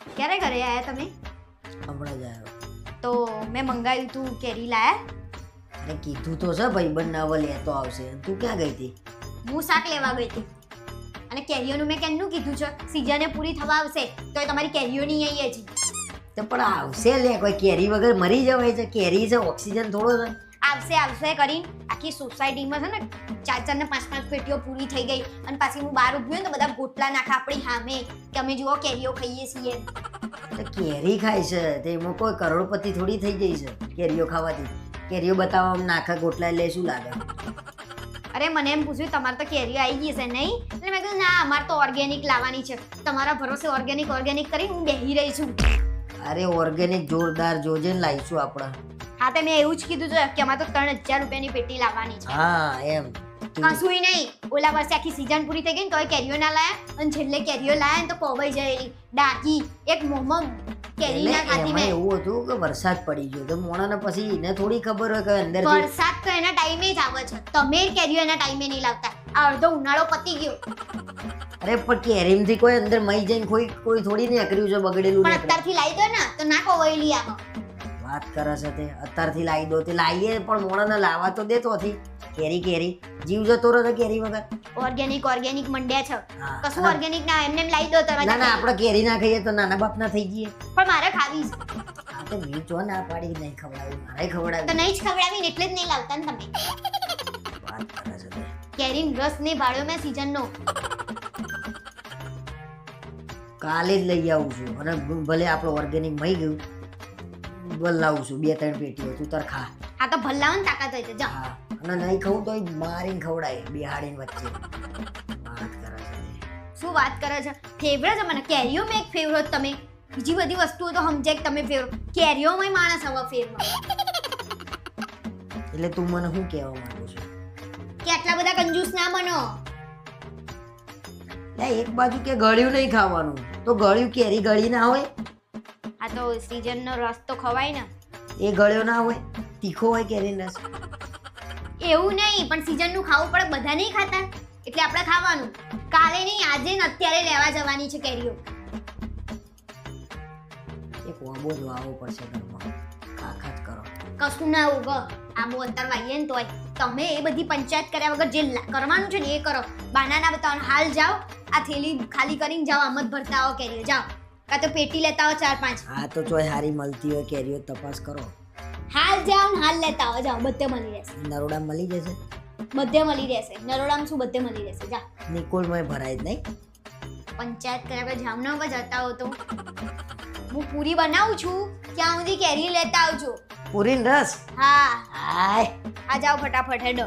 ક્યારે ઘરે આવ્યા તમે? હમણાં જ આવ્યો તો મેં મંગાવ્યું તું કેરી લાયા અરે કીધું તો છે ભાઈબંધ ના હવે લેતો આવશે. તું ક્યાં ગઈ હતી? હું શાક લેવા ગઈ હતી. અને કેરીઓનું મેં કેમનું કીધું છે? સિઝને પૂરી થવા આવશે તો તમારી કેરીઓની અહીંયા છે તો પણ આવશે લે કોઈ કેરી વગર મરી જવાય છે? કેરી છે ઓક્સિજન થોડો છે? આવશે આવશે કરીને આખી સોસાયટીમાં છે ને ચાર ચાર ને પાંચ પાંચ પેટીઓ પૂરી થઈ ગઈ. અને પાછી હું બહાર ઊભી તો બધા ગોટલા નાખા આપણી સામે. કે અમે જુઓ કેરીઓ ખાઈએ છીએ. કેરી ખાય છે. તે એમાં કોઈ કરોડપતિ થોડી થઈ ગઈ છે કેરીઓ ખાવાથી. કેરીઓ બતાવવા નાખા ગોટલા એટલે શું લાગે? અરે મને એમ પૂછ્યું તમારે તો કેરીઓ આવી ગઈ છે નહીં? એટલે મેં કીધું ના અમારે તો ઓર્ગેનિક લાવવાની છે. તમારા ભરોસે ઓર્ગેનિક ઓર્ગેનિક કરી હું બેહી રહી છું. અરે ઓર્ગેનિક જોરદાર જોજે લાવીશું આપણે. હા તે મેં એવું જ કીધું છે કે અમારે તો ત્રણ હજાર રૂપિયાની પેટી લાવવાની છે. હા એમ. કશુંય નહીં. ઓલા વર્ષે આખી સીઝન પૂરી થઈ ગઈ ને તોય કેરીઓ ના લાયા. અને છેલ્લે કેરીઓ લાયા ને તો કોવાઈ જાય ડાકી એક મોમો કેરી ના ખાધી મેં. એવું હતું કે વરસાદ પડી ગયો. તો મોણાને પછી એને થોડી ખબર હોય કે અંદર વરસાદ તો એના ટાઈમે જ આવે છે. તમે કેરીઓ એના ટાઈમે નહીં લાવતા. આ અડધો ઉનાળો પતી ગયો. અરે પણ કેરીમથી કોઈ અંદર મઈ જઈને કોઈ કોઈ થોડી નીકળ્યું છે બગડેલું પણ અત્યારથી લાવી દો ને તો ના કોવાયેલી આમાં. વાત કરે છે તે. અત્યારથી લાવી દો તે. લાવીએ પણ મોણાને લાવા તો દેતો હતી કેરી કેરી. જીવ જતો રહે છે કેરી વગર. ઓર્ગેનિક ઓર્ગેનિક મંડ્યા છે. કશું ઓર્ગેનિક ના એમને લાવી દો તમે ના ના આપણે કેરી ના ખાઈએ તો નાના બાપ ના થઈ જઈએ. પણ મારે ખાવી છે. તો મેં જો ના પાડી નહીં ખવડાવી. મારે તો નહીં જ ખવડાવી એટલે જ નહીં લાવતા ને તમે. વાત કરે છે તે. કેરી રસ ને ભાડ્યો મેં સીઝન નો. કાલે જ લઈ આવું છું. અને ભલે આપણો ઓર્ગેનિક મઈ ગયું. ભલે લાવું છું બે ત્રણ પેટીઓ તું તાર ખા. આ તો ભલ્લાવાની તાકાત હોય છે જા હા અને નહીં ખાવું તો મારીને ખવડાય બિહાડીને વચ્ચે. વાત કરે છે શું વાત કરે છે? ફેવરેટ છે મને. કેરીઓ મેં એક ફેવરેટ તમે. બીજી બધી વસ્તુઓ તો સમજે કે તમે ફેવરેટ કેરીઓમાં માણસ હવે ફેવરો એટલે તું મને શું કહેવા માંગુ છું? કે આટલા બધા કંજૂસ ના બનો. એક બાજુ કે ગળ્યું નહીં ખાવાનું. તો ગળ્યું કેરી ગળી ના હોય? તો સીઝનનો રસ તો ખવાય ને. એ ગળ્યો ના હોય તીખો હોય કેરી રસ એવું નહીં પણ સીઝનનું ખાવું પડે બધા નહીં ખાતા. એટલે આપણે ખાવાનું. કાલે નહીં આજે ને અત્યારે લેવા જવાની છે કેરીઓ. એક વાંબો જ વાવવો પડશે ઘરમાં. ખાખા કરો. કશું ના ઉગ. આબુ અંતર વાઈએ ને તોય. તમે એ બધી પંચાયત કર્યા વગર જે કરવાનું છે ને એ કરો. બાનાના બતાવો હાલ જાઓ. આ થેલી ખાલી કરીને જાઓ. આમ જ ભરતા આવો કેરીઓ. જાઓ. કાં તો પેટી લેતા આવો ચાર પાંચ. હા તો ચોય હારી મળતી હોય કેરીઓ તપાસ કરો. હાલ જાઓ ને હાલ લેતા આવો જાઓ બધે મળી રહેશે. નરોડા મળી જશે? બધે મળી રહેશે. નરોડામાં શું બધે મળી રહેશે? જા. નિકોલમાં ભરાય જ નહીં? પંચાયત કર્યા વગર જામનગર જતા હો તો. હું પૂરી બનાવું છું. ત્યાં સુધી કેરી લેતા આવજો. પૂરી રસ? હા. હાય. આ જાઓ ફટાફટ હેડો.